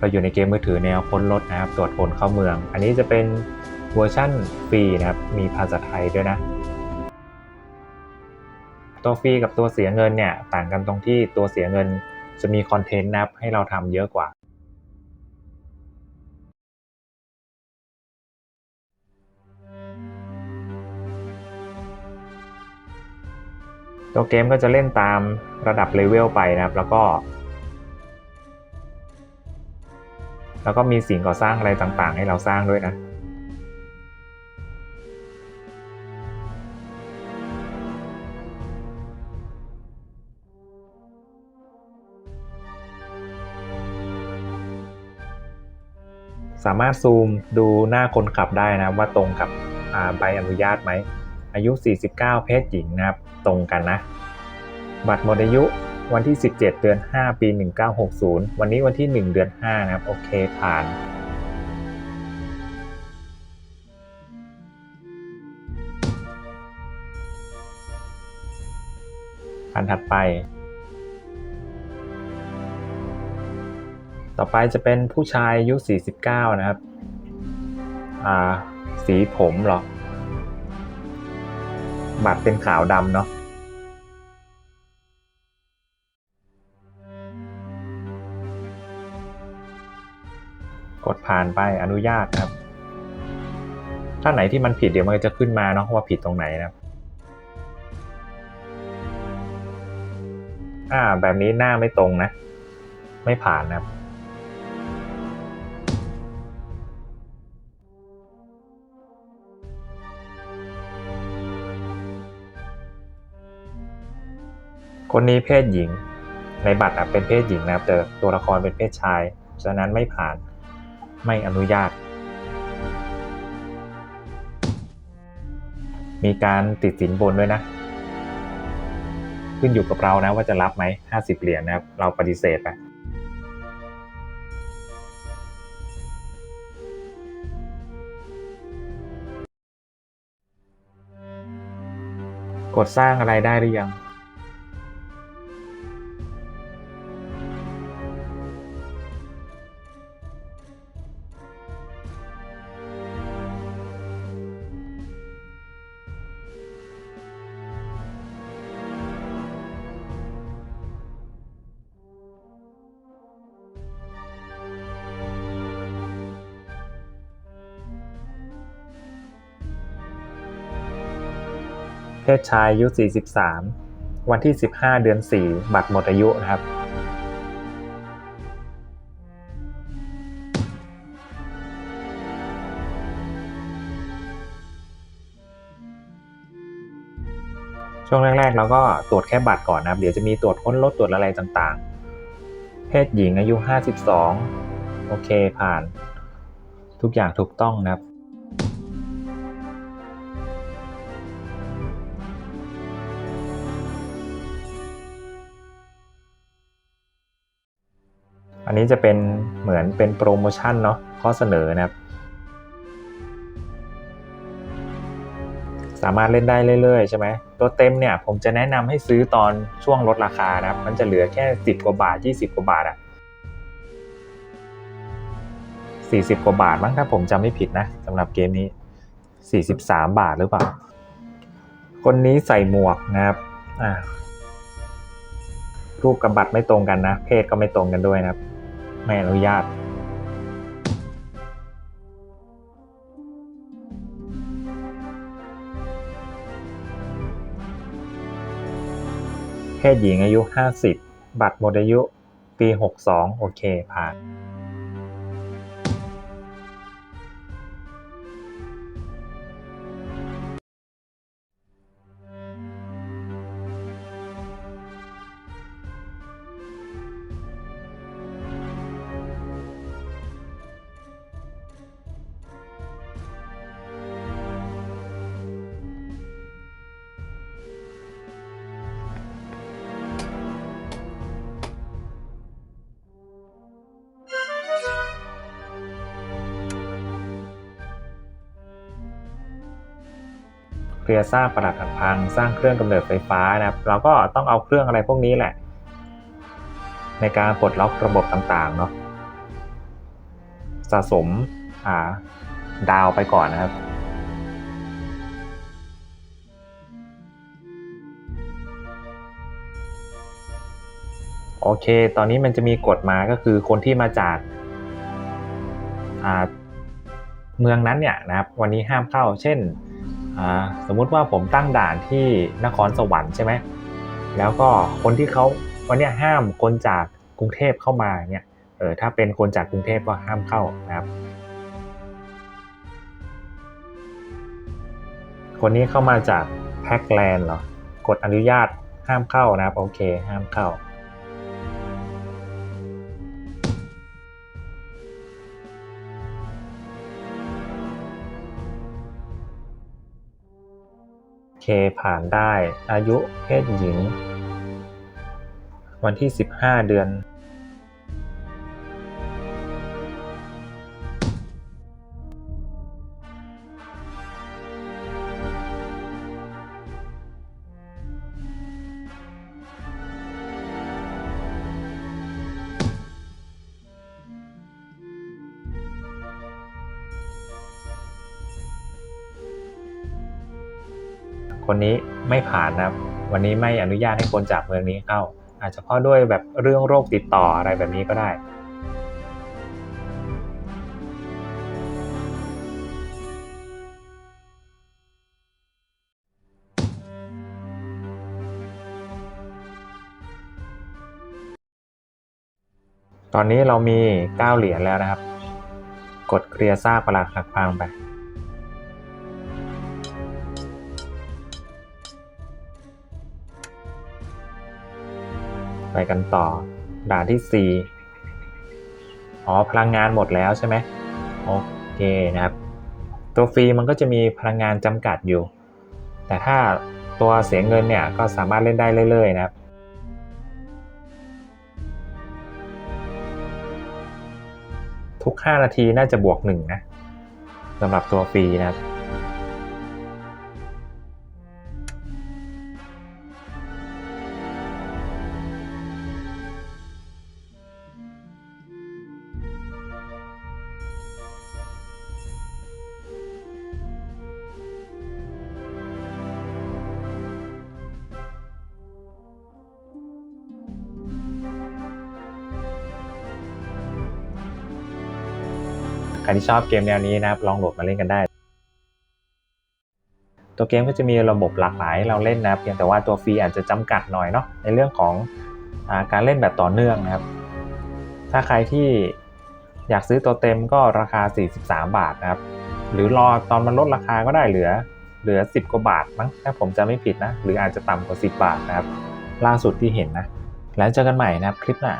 เราอยู่ในเกมมือถือแนวค้นรถนะครับตรวจคนเข้าเมือง อันนี้จะเป็นเวอร์ชั่นฟรีนะครับ มีภาษาไทยด้วยนะ ตัวฟรีกับตัวเสียเงินเนี่ย ต่างกันตรงที่ตัวเสียเงินจะมีคอนเทนต์นะครับให้เราทำเยอะกว่าตัวเกมก็จะเล่นตามระดับเลเวลไปนะครับ แล้วก็ แล้วก็มีสิ่งก่อสร้างอะไรต่างๆ ให้เราสร้างด้วยนะสามารถซูมดูหน้าคนขับได้นะว่าตรงกับใบอนุญาตไหม อายุ 49 เพศหญิงนะครับ ตรงกันนะ บัตรหมดอายุ วันที่ 17 เดือน 5 ปี 1960 วันนี้วันที่ 1 เดือน 5 นะครับ โอเคผ่านอันถัดไป ต่อไปจะเป็นผู้ชายอายุ 49 นะครับ อ่า สีผมหรอ บัตรเป็นขาวดำเนาะ ดผ่านไปอนุญาตครับ ถ้าไหนที่มันผิดเดี๋ยวมันจะขึ้นมาเนาะว่าผิดตรงไหนนะครับอ่าแบบนี้หน้าไม่ตรงนะ ไม่ผ่านนะครับ คนนี้เพศหญิงในบัตรอะเป็นเพศหญิงนะครับแต่ตัวละครเป็นเพศชาย ฉะนั้นไม่ผ่าน ไม่อนุญาต มีการติดสินบนด้วยนะ ขึ้นอยู่กับเรานะว่าจะรับไหม50เหรียญนะครับ เราปฏิเสธไปกดสร้างอะไรได้หรือยัง ศชายอายุ 43 วันที่ 15 เดือน 4 บัตรหมดอายุนะครับช่วงแรกๆเราก็ตรวจแค่บัตรก่อนนะครับ เดี๋ยวจะมีตรวจค้นรถตรวจอะไรต่างๆ เพศหญิงอายุ 52 โอเคผ่าน ทุกอย่างถูกต้องนะครับ อันนี้จะเป็นเหมือนเป็นโปรโมชั่นเนาะข้อเสนอนะครับ สามารถเล่นได้เรื่อยๆใช่ไหมตัวเต็มเนี่ยผมจะแนะนำให้ซื้อตอนช่วงลดราคานะครับ มันจะเหลือแค่ 10 กว่าบาท 20 กว่าบาทอะ40 กว่าบาทมั้งถ้าผมจำไม่ผิดนะสำหรับเกมนี้ 43 บาทหรือเปล่า คนนี้ใส่หมวกนะครับอ่ารูปกับบัตรไม่ตรงกันนะ เพศก็ไม่ตรงกันด้วยนะครับ ไม่อนุญาต เพศหญิงอายุ 50 บัตรหมดอายุ ปี 62 โอเคผ่าน เคลียร์สร้างประดับหักพังสร้างเครื่องกำเนิดไฟฟ้านะครับ เราก็ต้องเอาเครื่องอะไรพวกนี้แหละ ในการปลดล็อกระบบต่างๆเนาะสะสมอ่าดาวไปก่อนนะครับโอเค ตอนนี้มันจะมีกฎมาก็คือคนที่มาจากอ่าเมืองนั้นเนี่ยนะครับ วันนี้ห้ามเข้า เช่น สมมุติว่าผมตั้งด่านที่นครสวรรค์ใช่ไหมแล้วก็คนที่เขาวันนี้ห้ามคนจากกรุงเทพเข้ามาเนี่ยเออถ้าเป็นคนจากกรุงเทพก็ห้ามเข้านะครับ คนนี้เข้ามาจากแพ็กแลนด์เหรอกดอนุญาตห้ามเข้านะครับโอเคห้ามเข้า ผ่านได้ อายุเพศหญิง วันที่ 15 เดือน คนนี้ไม่ผ่านนะครับ วันนี้ไม่อนุญาตให้คนจากเมืองนี้เข้า อาจจะเพราะด้วยแบบเรื่องโรคติดต่ออะไรแบบนี้ก็ได้ตอนนี้เรามี 9 เหรียญแล้วนะครับ กดเคลียร์ซากปลักหักพังไป ไปกันต่อ ด่านที่ 4 อ๋อ พลังงานหมดแล้วใช่ไหมโอเคนะครับ ตัวฟรีมันก็จะมีพลังงานจำกัดอยู่ แต่ถ้าตัวเสียเงินเนี่ยก็สามารถเล่นได้เรื่อยๆนะครับทุก 5 นาทีน่าจะบวก 1 นะสำหรับตัวฟรีนะครับ รที่ชอบเกมแนวนี้นะครับลองโหลดมาเล่นกันได้ ตัวเกมก็จะมีระบบหลากหลายให้เราเล่นนะครับเพียงแต่ว่าตัวฟรีอาจจะจำกัดหน่อยเนาะในเรื่องของอาการเล่นแบบต่อเนื่องนะครับ ถ้าใครที่อยากซื้อตัวเต็มก็ราคา 43 บาทนะครับ หรือรอตอนมันลดราคาก็ได้เหลือเหลือ 10 กว่าบาทมั้งถ้าผมจะไม่ผิดนะ หรืออาจจะต่ำกว่า 10 บาทนะครับ ล่าสุดที่เห็นนะ แล้วเจอกันใหม่นะครับคลิปหน้า